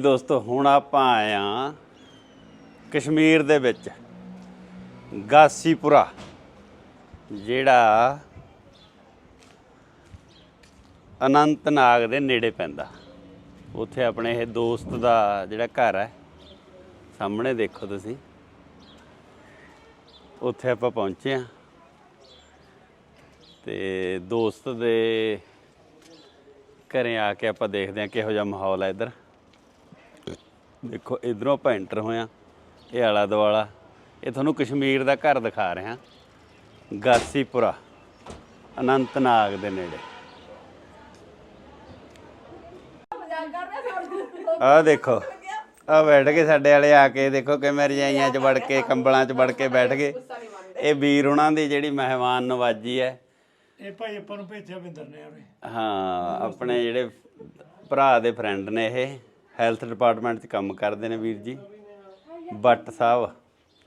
ਦੋਸਤੋ, ਹੁਣ ਆਪਾਂ ਆਏ ਆ ਕਸ਼ਮੀਰ ਦੇ ਵਿੱਚ, ਗਾਸੀਪੁਰਾ, ਜਿਹੜਾ ਅਨੰਤਨਾਗ ਦੇ ਨੇੜੇ ਪੈਂਦਾ। ਉੱਥੇ ਆਪਣੇ ਇਹ ਦੋਸਤ ਦਾ ਜਿਹੜਾ ਘਰ ਹੈ, ਸਾਹਮਣੇ ਦੇਖੋ ਤੁਸੀਂ। ਉੱਥੇ ਆਪਾਂ ਪਹੁੰਚੇ ਆ। ਤੇ ਦੋਸਤ ਦੇ ਘਰੇ ਆ ਕੇ ਆਪਾਂ ਦੇਖਦੇ ਆ ਕਿਹੋ ਜਿਹਾ ਮਾਹੌਲ ਹੈ ਇੱਧਰ। ਦੇਖੋ ਇਧਰੋਂ ਆਪਾਂ ਐਂਟਰ ਹੋਇਆ ਇਹ ਆਲਾ ਦਵਾਲਾ ਇਹ ਤੁਹਾਨੂੰ ਕਸ਼ਮੀਰ ਦਾ ਘਰ ਦਿਖਾ ਰਿਹਾ ਗਾਸੀਪੁਰਾ ਅਨੰਤਨਾਗ ਦੇ ਨੇੜੇ। ਆ ਦੇਖੋ ਆ ਬੈਠ ਕੇ ਸਾਡੇ ਵਾਲੇ ਆ ਕੇ ਦੇਖੋ ਕਿਵੇਂ ਰਜਾਈਆਂ 'ਚ ਵੜ ਕੇ ਕੰਬਲਾਂ 'ਚ ਵੜ ਕੇ ਬੈਠ ਗਏ। ਇਹ ਵੀਰ ਉਹਨਾਂ ਦੀ ਜਿਹੜੀ ਮਹਿਮਾਨ ਨਵਾਜੀ ਹੈ। ਇਹ ਭਾਈ ਆਪਾਂ ਨੂੰ ਭੇਜਿਆ ਵਿੰਦਰ ਨੇ ਉਹਨੇ। ਹਾਂ ਆਪਣੇ ਜਿਹੜੇ ਭਰਾ ਦੇ ਫਰੈਂਡ ਨੇ ਇਹ। ਹੈਲਥ ਡਿਪਾਰਟਮੈਂਟ 'ਚ ਕੰਮ ਕਰਦੇ ਨੇ ਵੀਰ ਜੀ। ਬੱਟ ਸਾਹਿਬ।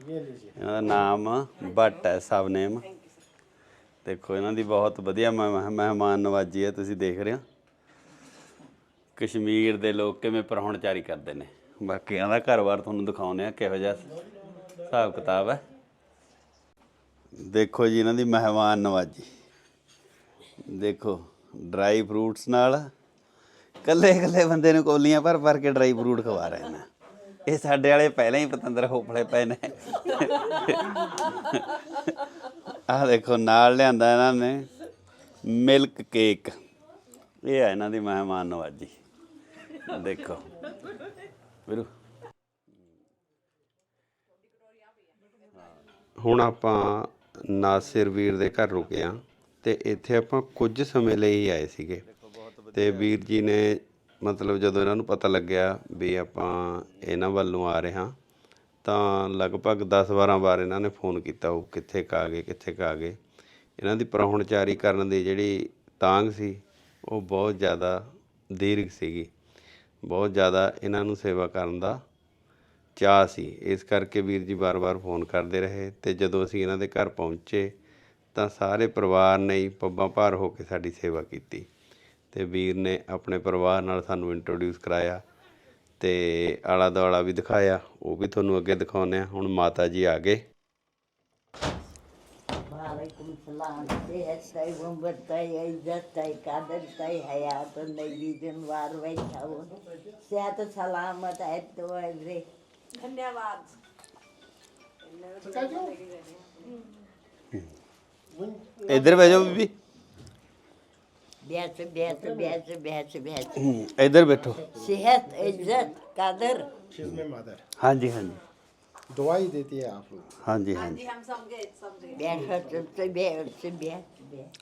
ਇਹਨਾਂ ਦਾ ਨਾਮ ਬੱਟ ਹੈ ਸਬ ਨੇਮ ਦੇਖੋ, ਇਹਨਾਂ ਦੀ ਬਹੁਤ ਵਧੀਆ ਮਹਿ- ਮਹਿਮਾਨ ਨਵਾਜੀ ਹੈ, ਤੁਸੀਂ ਦੇਖ ਰਹੇ ਹੋ। ਕਸ਼ਮੀਰ ਦੇ ਲੋਕ ਕਿਵੇਂ ਪਰਹੁਣਚਾਰੀ ਕਰਦੇ ਨੇ। ਬਾਕੀ ਇਹਨਾਂ ਦਾ ਘਰ-ਬਾਰ ਤੁਹਾਨੂੰ ਦਿਖਾਉਂਦੇ ਆ ਕਿਹੋ ਜਿਹਾ ਹਿਸਾਬ ਕਿਤਾਬ ਹੈ। ਦੇਖੋ ਜੀ, ਇਹਨਾਂ ਦੀ ਮਹਿਮਾਨ ਨਵਾਜੀ। ਦੇਖੋ, ਡਰਾਈ ਫਰੂਟਸ ਨਾਲ ਕੱਲੇ ਕੱਲੇ ਬੰਦੇ ਨੂੰ ਕੋਲੀਆਂ ਭਰ ਭਰ ਕੇ ਡਰਾਈ ਫਰੂਟ ਖਵਾ ਰਹੇ ਨੇ। ਇਹ ਸਾਡੇ ਵਾਲੇ ਪਹਿਲਾਂ ਹੀ ਪਤੰਦਰ ਹੋਪਲੇ ਪਏ ਨੇ। ਆਹ ਦੇਖੋ, ਨਾਲ ਲਿਆਂਦਾ ਇਹਨਾਂ ਨੇ ਮਿਲਕ ਕੇਕ। ਇਹ ਹੈ ਇਹਨਾਂ ਦੀ ਮਹਿਮਾਨ ਨਵਾਜੀ। ਦੇਖੋ। ਵੀਰੂ। ਹੁਣ ਆਪਾਂ ਨਾਸਿਰ ਵੀਰ ਦੇ ਘਰ ਰੁਕੇ ਆ ਤੇ ਇੱਥੇ ਆਪਾਂ ਕੁਝ ਸਮੇਂ ਲਈ ਹੀ ਆਏ ਸੀਗੇ। ਤੇ ਵੀਰ ਜੀ ਨੇ ਮਤਲਬ ਜਦੋਂ ਇਹਨਾਂ ਨੂੰ ਪਤਾ ਲੱਗਿਆ ਵੀ ਆਪਾਂ ਇਹਨਾਂ ਵੱਲ ਨੂੰ ਆ ਰਹੇ ਹਾਂ, ਤਾਂ ਲਗਭਗ 10-12 ਵਾਰ ਇਹਨਾਂ ਨੇ ਫੋਨ ਕੀਤਾ ਉਹ ਕਿੱਥੇ ਕਾ ਗਏ, ਕਿੱਥੇ ਕਾ ਗਏ। ਇਹਨਾਂ ਦੀ ਪਰਹੁਣਚਾਰੀ ਕਰਨ ਦੀ ਜਿਹੜੀ ਤਾਂਗ ਸੀ, ਉਹ ਬਹੁਤ ਜ਼ਿਆਦਾ ਦੀਰਘ ਸੀਗੀ। ਬਹੁਤ ਜ਼ਿਆਦਾ ਇਹਨਾਂ ਨੂੰ ਸੇਵਾ ਕਰਨ ਦਾ ਚਾਅ ਸੀ। ਇਸ ਕਰਕੇ ਵੀਰ ਜੀ ਬਾਰ-ਬਾਰ ਫੋਨ ਕਰਦੇ ਰਹੇ ਤੇ ਜਦੋਂ ਅਸੀਂ ਇਹਨਾਂ ਦੇ ਘਰ ਪਹੁੰਚੇ, ਤਾਂ ਸਾਰੇ ਪਰਿਵਾਰ ਨੇ ਹੀ ਪੱਬਾਂ ਭਾਰ ਹੋ ਕੇ ਸਾਡੀ ਸੇਵਾ ਕੀਤੀ। ਤੇ ਵੀਰ ਨੇ ਆਪਣੇ ਪਰਿਵਾਰ ਨਾਲ ਸਾਨੂੰ ਇੰਟਰੋਡਿਊਸ ਕਰਾਇਆ ਤੇ ਆਲਾ ਦੁਆਲਾ ਵੀ ਦਿਖਾਇਆ ਉਹ ਵੀ ਤੁਹਾਨੂੰ ਅੱਗੇ ਦਿਖਾਉਨੇ ਆ ਹੁਣ ਮਾਤਾ ਜੀ ਆ ਗਏ। ਵਾਲੇਕੁਮ ਸਲਾਮ ਇਧਰ ਬੈਜੋ ਬੀਬੀ। ਬੀਬੀ बैठ बैठ बैठ बैठ बैठ ਇੱਧਰ ਬੈਠੋ सेहत इज्जत कदर इसमें मदर ਹਾਂਜੀ ਹਾਂਜੀ दवाई देती है आप लोग ਹਾਂਜੀ ਹਾਂਜੀ बैठो चुप से बैठ से बैठ बैठ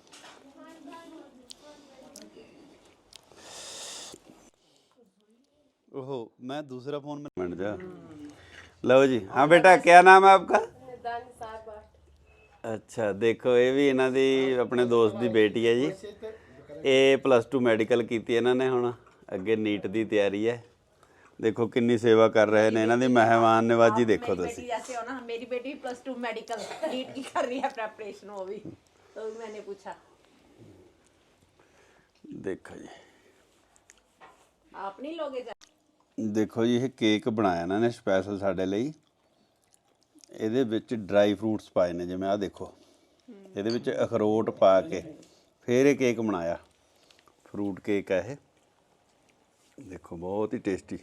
ओहो मैं दूसरा फोन में मिनट जा लो जी हाँ बेटा क्या नाम है आपका ਅੱਛਾ ਦੇਖੋ ਇਹ ਵੀ ਇਹਨਾਂ ਦੀ ਆਪਣੇ ਦੋਸਤ ਦੀ ਬੇਟੀ ਹੈ ਜੀ ਇਹ ਪਲੱਸ 2 ਮੈਡੀਕਲ ਕੀਤੀ ਇਹਨਾਂ ਨੇ ਹੁਣ ਅੱਗੇ ਨੀਟ ਦੀ ਤਿਆਰੀ ਹੈ ਦੇਖੋ ਕਿੰਨੀ ਸੇਵਾ ਕਰ ਰਹੇ ਨੇ ਇਹਨਾਂ ਦੀ ਮਹਿਮਾਨ ਨਵਾਜੀ ਦੇਖੋ मेरी ਤੁਸੀਂ बेटी जैसे हो ना मेरी बेटी प्लस टू मेडिकल नीट की कर रही है प्रेपरेशन वो भी तो भी मैंने पूछा ਦੇਖੋ ਜੀ आप नहीं लोगे जा ਦੇਖੋ ਜੀ ਇਹ ਕੇਕ ਬਣਾਇਆ ਇਹਨਾਂ ਨੇ ਸਪੈਸ਼ਲ ਸਾਡੇ ਲਈ ਇਹਦੇ ਵਿੱਚ ਡਰਾਈ ਫਰੂਟਸ ਪਾਏ ਨੇ ਜਿਵੇਂ ਆਹ ਦੇਖੋ ਇਹਦੇ ਵਿੱਚ ਅਖਰੋਟ ਪਾ ਕੇ ਫਿਰ ਇਹ ਕੇਕ ਬਣਾਇਆ ਫਰੂਟ ਕੇਕ ਹੈ ਇਹ। ਦੇਖੋ, ਬਹੁਤ ਹੀ ਟੇਸਟੀ।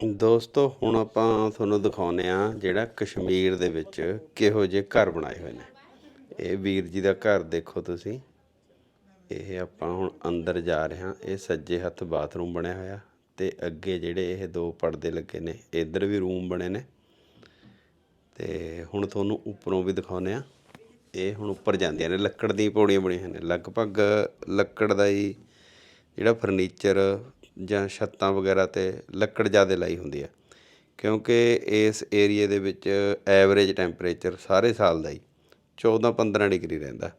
ਦੋਸਤੋ, ਹੁਣ ਆਪਾਂ ਤੁਹਾਨੂੰ ਦਿਖਾਉਨੇ ਆ ਜਿਹੜਾ ਕਸ਼ਮੀਰ ਦੇ ਵਿੱਚ ਕਿਹੋ ਜਿਹੇ ਘਰ ਬਣਾਏ ਹੋਏ ਨੇ। ਇਹ ਵੀਰ ਜੀ ਦਾ ਘਰ ਦੇਖੋ ਤੁਸੀਂ। ਇਹ ਆਪਾਂ ਹੁਣ ਅੰਦਰ ਜਾ ਰਹੇ ਹਾਂ। ਇਹ ਸੱਜੇ ਹੱਥ ਬਾਥਰੂਮ ਬਣਿਆ ਹੋਇਆ ਤੇ ਅੱਗੇ ਜਿਹੜੇ ਇਹ ਦੋ ਪਰਦੇ ਲੱਗੇ ਨੇ, ਇੱਧਰ ਵੀ ਰੂਮ ਬਣੇ ਨੇ। ਤੇ ਹੁਣ ਤੁਹਾਨੂੰ ਉੱਪਰੋਂ ਵੀ ਦਿਖਾਉਨੇ ਆ ਇਹ ਹੁਣ ਉੱਪਰ ਜਾਂਦੀਆਂ ਨੇ, ਲੱਕੜ ਦੀ ਪੌੜੀਆਂ ਬਣੀਆਂ ਨੇ। ਲਗਭਗ ਲੱਕੜ ਦਾ ਹੀ ਜਿਹੜਾ ਫਰਨੀਚਰ ਜਾਂ ਛੱਤਾਂ ਵਗੈਰਾ ਤੇ ਲੱਕੜ ਜ਼ਿਆਦਾ ਲਾਈ ਹੁੰਦੀ ਆ। ਕਿਉਂਕਿ ਇਸ ਏਰੀਏ ਦੇ ਵਿੱਚ ਐਵਰੇਜ ਟੈਂਪਰੇਚਰ ਸਾਰੇ ਸਾਲ ਦਾ ਹੀ 14-15 ਡਿਗਰੀ ਰਹਿੰਦਾ।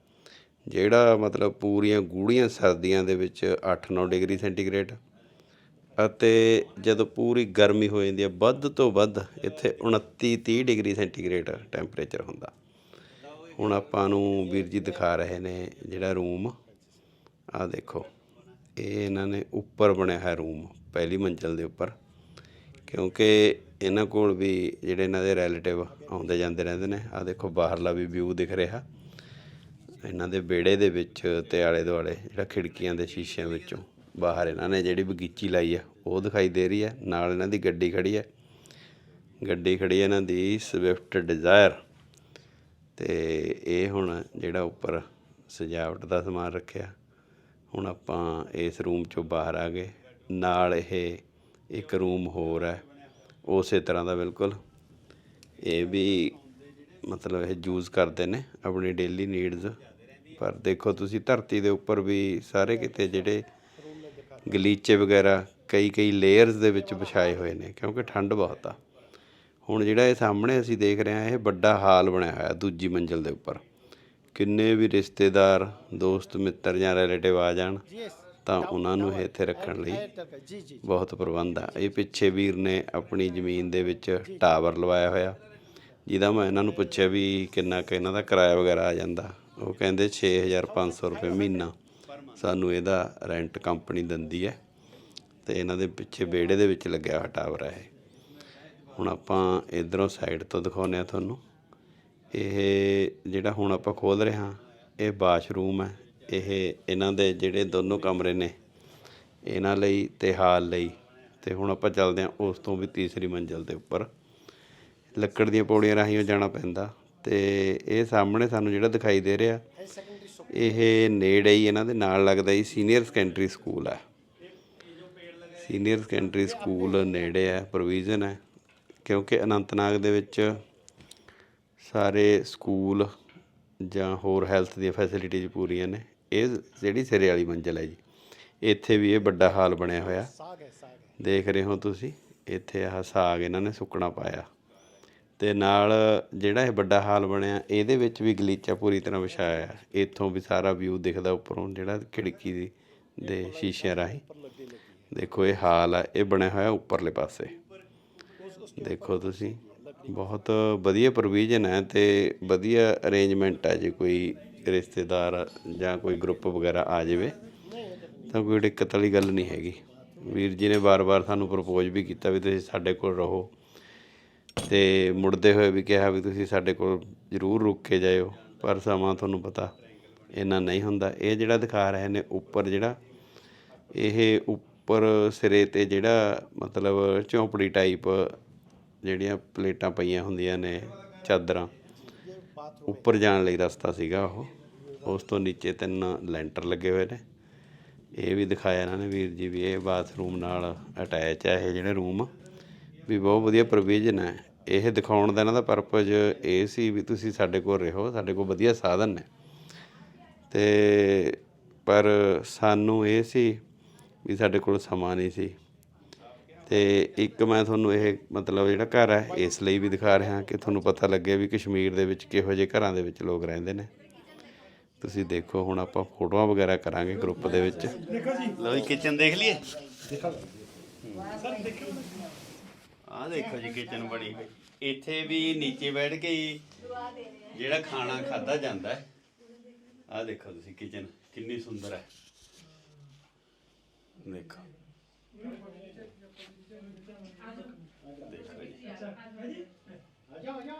ਜਿਹੜਾ ਮਤਲਬ ਪੂਰੀਆਂ ਗੂੜੀਆਂ ਸਰਦੀਆਂ ਦੇ ਵਿੱਚ 8-9 ਡਿਗਰੀ ਸੈਂਟੀਗ੍ਰੇਡ ਅਤੇ ਜਦੋਂ ਪੂਰੀ ਗਰਮੀ ਹੋ ਜਾਂਦੀ ਹੈ ਵੱਧ ਤੋਂ ਵੱਧ ਇੱਥੇ 29-30 ਡਿਗਰੀ ਸੈਂਟੀਗ੍ਰੇਡ ਟੈਂਪਰੇਚਰ ਹੁੰਦਾ। ਹੁਣ ਆਪਾਂ ਨੂੰ ਵੀਰ ਜੀ ਦਿਖਾ ਰਹੇ ਨੇ ਜਿਹੜਾ ਰੂਮ। ਆ ਦੇਖੋ, ਇਹ ਇਹਨਾਂ ਨੇ ਉੱਪਰ ਬਣਿਆ ਹੈ ਰੂਮ, ਪਹਿਲੀ ਮੰਜ਼ਲ ਦੇ ਉੱਪਰ। ਕਿਉਂਕਿ ਇਹਨਾਂ ਕੋਲ ਵੀ ਜਿਹੜੇ ਇਹਨਾਂ ਦੇ ਰਿਲੇਟਿਵ ਆਉਂਦੇ ਜਾਂਦੇ ਰਹਿੰਦੇ ਨੇ ਆ ਦੇਖੋ ਬਾਹਰਲਾ ਵੀ ਵਿਊ ਦਿਖ ਰਿਹਾ। ਇਹਨਾਂ ਦੇ ਵਿਹੜੇ ਦੇ ਵਿੱਚ ਤੇ ਆਲੇ ਦੁਆਲੇ ਜਿਹੜਾ ਖਿੜਕੀਆਂ ਦੇ ਸ਼ੀਸ਼ਿਆਂ ਵਿੱਚੋਂ ਬਾਹਰ ਇਹਨਾਂ ਨੇ ਜਿਹੜੀ ਬਗੀਚੀ ਲਾਈ ਹੈ ਉਹ ਦਿਖਾਈ ਦੇ ਰਹੀ ਹੈ ਨਾਲ ਇਹਨਾਂ ਦੀ ਗੱਡੀ ਖੜੀ ਹੈ ਗੱਡੀ ਖੜੀ ਹੈ ਇਹਨਾਂ ਦੀ ਸਵਿਫਟ ਡਿਜ਼ਾਇਰ ਤੇ ਇਹ ਹੁਣ ਜਿਹੜਾ ਉੱਪਰ ਸਜਾਵਟ ਦਾ ਸਮਾਨ ਰੱਖਿਆ, ਹੁਣ ਆਪਾਂ ਇਸ ਰੂਮ ਚੋਂ ਬਾਹਰ ਆ ਗਏ। ਨਾਲ ਇਹ ਇੱਕ ਰੂਮ ਹੋਰ ਹੈ, ਉਸੇ ਤਰ੍ਹਾਂ ਦਾ ਬਿਲਕੁਲ। ਇਹ ਵੀ ਮਤਲਬ ਇਹ ਯੂਜ਼ ਕਰਦੇ ਨੇ ਆਪਣੀ ਡੇਲੀ ਨੀਡਸ ਪਰ ਦੇਖੋ ਤੁਸੀਂ ਧਰਤੀ ਦੇ ਉੱਪਰ ਵੀ ਸਾਰੇ ਕਿਤੇ ਜਿਹੜੇ ਗਲੀਚੇ ਵਗੈਰਾ ਕਈ ਕਈ ਲੇਅਰਸ ਦੇ ਵਿੱਚ ਵਿਛਾਏ ਹੋਏ ਨੇ, ਕਿਉਂਕਿ ਠੰਡ ਬਹੁਤ ਆ। ਹੁਣ ਜਿਹੜਾ ਇਹ ਸਾਹਮਣੇ ਅਸੀਂ ਦੇਖ ਰਹੇ ਹਾਂ ਇਹ ਵੱਡਾ ਹਾਲ ਬਣਿਆ ਹੋਇਆ ਦੂਜੀ ਮੰਜ਼ਲ ਦੇ ਉੱਪਰ। ਕਿੰਨੇ ਵੀ ਰਿਸ਼ਤੇਦਾਰ ਦੋਸਤ ਮਿੱਤਰ ਜਾਂ ਰਿਲੇਟਿਵ ਆ ਜਾਣ ਤਾਂ ਉਹਨਾਂ ਨੂੰ ਇੱਥੇ ਰੱਖਣ ਲਈ ਬਹੁਤ ਪ੍ਰਬੰਧ ਆ। ਇਹ ਪਿੱਛੇ ਵੀਰ ਨੇ ਆਪਣੀ ਜ਼ਮੀਨ ਦੇ ਵਿੱਚ ਟਾਵਰ ਲਵਾਇਆ ਹੋਇਆ ਜਿਹਦਾ ਮੈਂ ਇਹਨਾਂ ਨੂੰ ਪੁੱਛਿਆ ਵੀ ਕਿੰਨਾ ਕੁ ਇਹਨਾਂ ਦਾ ਕਿਰਾਇਆ ਵਗੈਰਾ ਆ ਜਾਂਦਾ। ਉਹ ਕਹਿੰਦੇ 6500 ਰੁਪਏ ਮਹੀਨਾ ਸਾਨੂੰ ਇਹਦਾ ਰੈਂਟ ਕੰਪਨੀ ਦਿੰਦੀ ਹੈ ਤੇ ਇਹਨਾਂ ਦੇ ਪਿੱਛੇ ਵਿਹੜੇ ਦੇ ਵਿੱਚ ਲੱਗਿਆ ਟਾਵਰ ਹੈ ਹੁਣ ਆਪਾਂ ਇਧਰੋਂ ਸਾਈਡ ਤੋਂ ਦਿਖਾਉਂਦੇ ਆ ਤੁਹਾਨੂੰ। ਇਹ ਜਿਹੜਾ ਹੁਣ ਆਪਾਂ ਖੋਲ ਰਹੇ ਹਾਂ, ਇਹ ਬਾਥਰੂਮ ਹੈ। ਇਹ ਇਹਨਾਂ ਦੇ ਜਿਹੜੇ ਦੋਨੋਂ ਕਮਰੇ ਨੇ, ਇਹਨਾਂ ਲਈ ਤੇ ਹਾਲ ਲਈ। ਤੇ ਹੁਣ ਆਪਾਂ ਚੱਲਦੇ ਹਾਂ ਉਸ ਤੋਂ ਵੀ ਤੀਸਰੀ ਮੰਜ਼ਲ ਦੇ ਉੱਪਰ। ਲੱਕੜ ਦੀਆਂ ਪੌੜੀਆਂ ਰਾਹੀਂ ਉਹ ਜਾਣਾ ਪੈਂਦਾ। ਤੇ ਇਹ ਸਾਹਮਣੇ ਸਾਨੂੰ ਜਿਹੜਾ ਦਿਖਾਈ ਦੇ ਰਿਹਾ, ਇਹ ਨੇੜੇ ਹੀ ਇਹਨਾਂ ਦੇ ਨਾਲ ਲੱਗਦਾ ਹੀ ਸੀਨੀਅਰ ਸੈਕੰਡਰੀ ਸਕੂਲ ਹੈ। ਸੀਨੀਅਰ ਸੈਕੰਡਰੀ ਸਕੂਲ ਨੇੜੇ ਹੈ ਪ੍ਰੋਵੀਜ਼ਨ ਹੈ। ਕਿਉਂਕਿ ਅਨੰਤਨਾਗ ਦੇ ਵਿੱਚ ਸਾਰੇ ਸਕੂਲ ਜਾਂ ਹੋਰ ਹੈਲਥ ਦੀਆਂ ਫੈਸਿਲਿਟੀਜ਼ ਪੂਰੀਆਂ ਨੇ। ਇਹ ਜਿਹੜੀ ਸਿਰੇ ਵਾਲੀ ਮੰਜ਼ਲ ਹੈ ਜੀ, ਇੱਥੇ ਵੀ ਇਹ ਵੱਡਾ ਹਾਲ ਬਣਿਆ ਹੋਇਆ। ਦੇਖ ਰਹੇ ਹੋ ਤੁਸੀਂ, ਇੱਥੇ ਆਹ ਸਾਗ ਇਹਨਾਂ ਨੇ ਸੁੱਕਣਾ ਪਾਇਆ। ਤੇ ਨਾਲ ਜਿਹੜਾ ਇਹ ਵੱਡਾ ਹਾਲ ਬਣਿਆ, ਇਹਦੇ ਵਿੱਚ ਵੀ ਗਲੀਚਾ ਪੂਰੀ ਤਰ੍ਹਾਂ ਵਿਛਾਇਆ। ਇੱਥੋਂ ਵੀ ਸਾਰਾ ਵਿਊ ਦਿਖਦਾ ਉੱਪਰੋਂ, ਜਿਹੜਾ ਖਿੜਕੀ ਦੇ ਸ਼ੀਸ਼ਿਆਂ ਰਾਹੀਂ। ਦੇਖੋ ਇਹ ਹਾਲ ਆ, ਇਹ ਬਣਿਆ ਹੋਇਆ ਉੱਪਰਲੇ ਪਾਸੇ। ਦੇਖੋ ਤੁਸੀਂ, ਬਹੁਤ ਵਧੀਆ ਪ੍ਰੋਵੀਜ਼ਨ ਹੈ ਤੇ ਵਧੀਆ ਅਰੇਂਜਮੈਂਟ ਹੈ ਜੇ ਕੋਈ ਰਿਸ਼ਤੇਦਾਰ ਜਾਂ ਕੋਈ ਗਰੁੱਪ ਵਗੈਰਾ ਆ ਜਾਵੇ, ਤਾਂ ਕੋਈ ਦਿੱਕਤ ਵਾਲੀ ਗੱਲ ਨਹੀਂ ਹੈਗੀ। ਵੀਰ ਜੀ ਨੇ ਵਾਰ-ਵਾਰ ਸਾਨੂੰ ਪ੍ਰਪੋਜ਼ ਵੀ ਕੀਤਾ ਵੀ ਤੁਸੀਂ ਸਾਡੇ ਕੋਲ ਰਹੋ ਤੇ ਮੁੜਦੇ ਹੋਏ ਵੀ ਕਿਹਾ ਵੀ ਤੁਸੀਂ ਸਾਡੇ ਕੋਲ ਜ਼ਰੂਰ ਰੁਕ ਕੇ ਜਾਇਓ, ਪਰ ਸਮਾਂ ਤੁਹਾਨੂੰ ਪਤਾ ਇੰਨਾ ਨਹੀਂ ਹੁੰਦਾ। ਇਹ ਜਿਹੜਾ ਦਿਖਾ ਰਹੇ ਨੇ ਉੱਪਰ ਜਿਹੜਾ, ਇਹ ਉੱਪਰ ਸਿਰੇ ਤੇ ਜਿਹੜਾ ਮਤਲਬ ਝੌਂਪੜੀ ਟਾਈਪ ਜਿਹੜੀਆਂ ਪਲੇਟਾਂ ਪਈਆਂ ਹੁੰਦੀਆਂ ਨੇ ਚਾਦਰਾਂ, ਉੱਪਰ ਜਾਣ ਲਈ ਰਸਤਾ ਸੀਗਾ ਉਹ। ਉਸ ਤੋਂ ਨੀਚੇ ਤਿੰਨ ਲੈਂਟਰ ਲੱਗੇ ਹੋਏ ਨੇ। ਇਹ ਵੀ ਦਿਖਾਇਆ ਇਹਨਾਂ ਨੇ ਵੀਰ ਜੀ ਵੀ ਇਹ ਬਾਥਰੂਮ ਨਾਲ ਅਟੈਚ ਹੈ ਇਹ ਜਿਹੜੇ ਰੂਮ। ਵੀ ਬਹੁਤ ਵਧੀਆ ਪ੍ਰੋਵੀਜ਼ਨ ਹੈ। ਇਹ ਦਿਖਾਉਣ ਦਾ ਇਹਨਾਂ ਦਾ ਪਰਪਸ ਇਹ ਸੀ ਵੀ ਤੁਸੀਂ ਸਾਡੇ ਕੋਲ ਰਹੋ, ਸਾਡੇ ਕੋਲ ਵਧੀਆ ਸਾਧਨ ਨੇ। ਤੇ ਪਰ ਸਾਨੂੰ ਇਹ ਸੀ ਵੀ ਸਾਡੇ ਕੋਲ ਸਮਾਂ ਨਹੀਂ ਸੀ। ਤੇ ਇੱਕ ਮੈਂ ਤੁਹਾਨੂੰ ਇਹ ਮਤਲਬ ਜਿਹੜਾ ਘਰ ਹੈ, ਇਸ ਲਈ ਵੀ ਦਿਖਾ ਰਿਹਾ ਕਿ ਤੁਹਾਨੂੰ ਪਤਾ ਲੱਗੇ ਵੀ ਕਸ਼ਮੀਰ ਦੇ ਵਿੱਚ ਕਿਹੋ ਜਿਹੇ ਘਰਾਂ ਦੇ ਵਿੱਚ ਲੋਕ ਰਹਿੰਦੇ ਨੇ। ਤੁਸੀਂ ਦੇਖੋ, ਹੁਣ ਆਪਾਂ ਫੋਟੋਆਂ ਵਗੈਰਾ ਕਰਾਂਗੇ ਗਰੁੱਪ ਦੇ ਵਿੱਚ। ਲਓ ਜੀ ਕਿਚਨ ਦੇਖ ਲਈਏ? ਆਹ ਦੇਖੋ ਜੀ ਕਿਚਨ ਬਣੀ ਇੱਥੇ ਵੀ ਨੀਚੇ ਬੈਠ ਕੇ ਹੀ ਜਿਹੜਾ ਖਾਣਾ ਖਾਦਾ ਜਾਂਦਾ ਹੈ। ਆਹ ਦੇਖੋ ਤੁਸੀਂ ਕਿਚਨ ਕਿੰਨੀ ਸੁੰਦਰ ਹੈ। ਦੇਖੋ।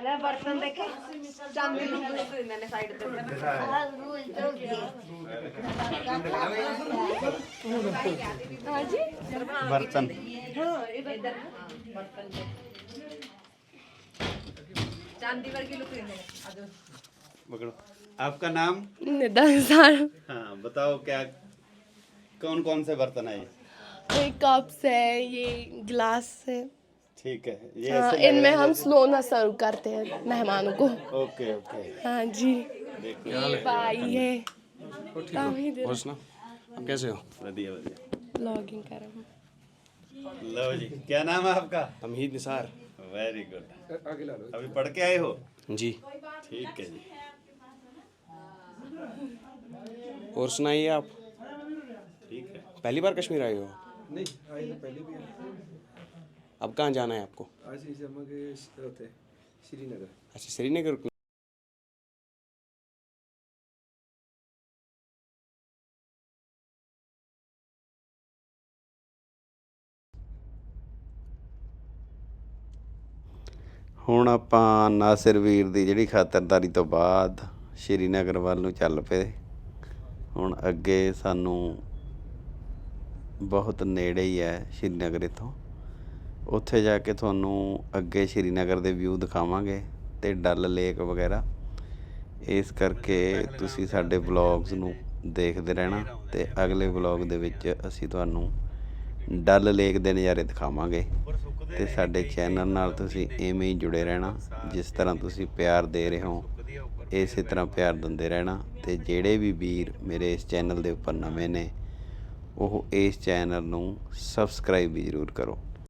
बर्तन देखे चांदी मैंने साइड बर्तन चांदी आपका नाम हाँ बताओ क्या कौन कौन से बर्तन है ये कप्स है ये गिलास है ठीक है ये हाँ, इनमें हम स्लो ना सर्व करते हैं मेहमानों को। Okay okay. हाँ जी। ये। भाई है। काम ही दे आप कैसे हो? बढ़िया बढ़िया। लॉगिंग कर रहा हूँ। लो जी क्या नाम है आपका? तमहीद निसार। वेरी गुड अभी पढ़ के आए हो? जी। ठीक है जी। और सुनाइए आप। ठीक है। पहली बार कश्मीर आए हो? नहीं पहली बार अब कहाँ जाना है आपको आज ही जमा के होते श्रीनगर अच्छा श्रीनगर को- ਹੁਣ ਆਪਾਂ ਨਾਸਿਰ ਵੀਰ ਦੀ ਜਿਹੜੀ ਖਾਤਰਦਾਰੀ ਤੋਂ ਬਾਅਦ ਸ਼੍ਰੀਨਗਰ ਵੱਲ ਨੂੰ ਚੱਲ ਪਏ ਹੁਣ ਅੱਗੇ ਸਾਨੂੰ ਬਹੁਤ ਨੇੜੇ ਹੀ ਹੈ ਸ਼੍ਰੀਨਗਰ ਇੱਥੋਂ ਉੱਥੇ ਜਾ ਕੇ ਤੁਹਾਨੂੰ ਅੱਗੇ ਸ਼੍ਰੀਨਗਰ ਦੇ ਵਿਊ ਦਿਖਾਵਾਂਗੇ ਅਤੇ ਡਲ ਲੇਕ ਵਗੈਰਾ। ਇਸ ਕਰਕੇ ਤੁਸੀਂ ਸਾਡੇ ਵਲੌਗਸ ਨੂੰ ਦੇਖਦੇ ਰਹਿਣਾ ਤੇ ਅਗਲੇ ਵਲੌਗ ਦੇ ਵਿੱਚ ਅਸੀਂ ਤੁਹਾਨੂੰ ਡਲ ਲੇਕ ਦੇ ਨਜ਼ਾਰੇ ਦਿਖਾਵਾਂਗੇ। ਤੇ ਸਾਡੇ ਚੈਨਲ ਨਾਲ ਤੁਸੀਂ ਐਵੇਂ ਹੀ ਜੁੜੇ ਰਹਿਣਾ, ਜਿਸ ਤਰ੍ਹਾਂ ਤੁਸੀਂ ਪਿਆਰ ਦੇ ਰਹੇ ਹੋ, ਇਸੇ ਤਰ੍ਹਾਂ ਪਿਆਰ ਦਿੰਦੇ ਰਹਿਣਾ ਤੇ ਜਿਹੜੇ ਵੀ ਵੀਰ ਮੇਰੇ ਇਸ ਚੈਨਲ ਦੇ ਉੱਪਰ ਨਵੇਂ ਨੇ, ਉਹ ਇਸ ਚੈਨਲ ਨੂੰ ਸਬਸਕ੍ਰਾਈਬ ਵੀ ਜ਼ਰੂਰ ਕਰੋ।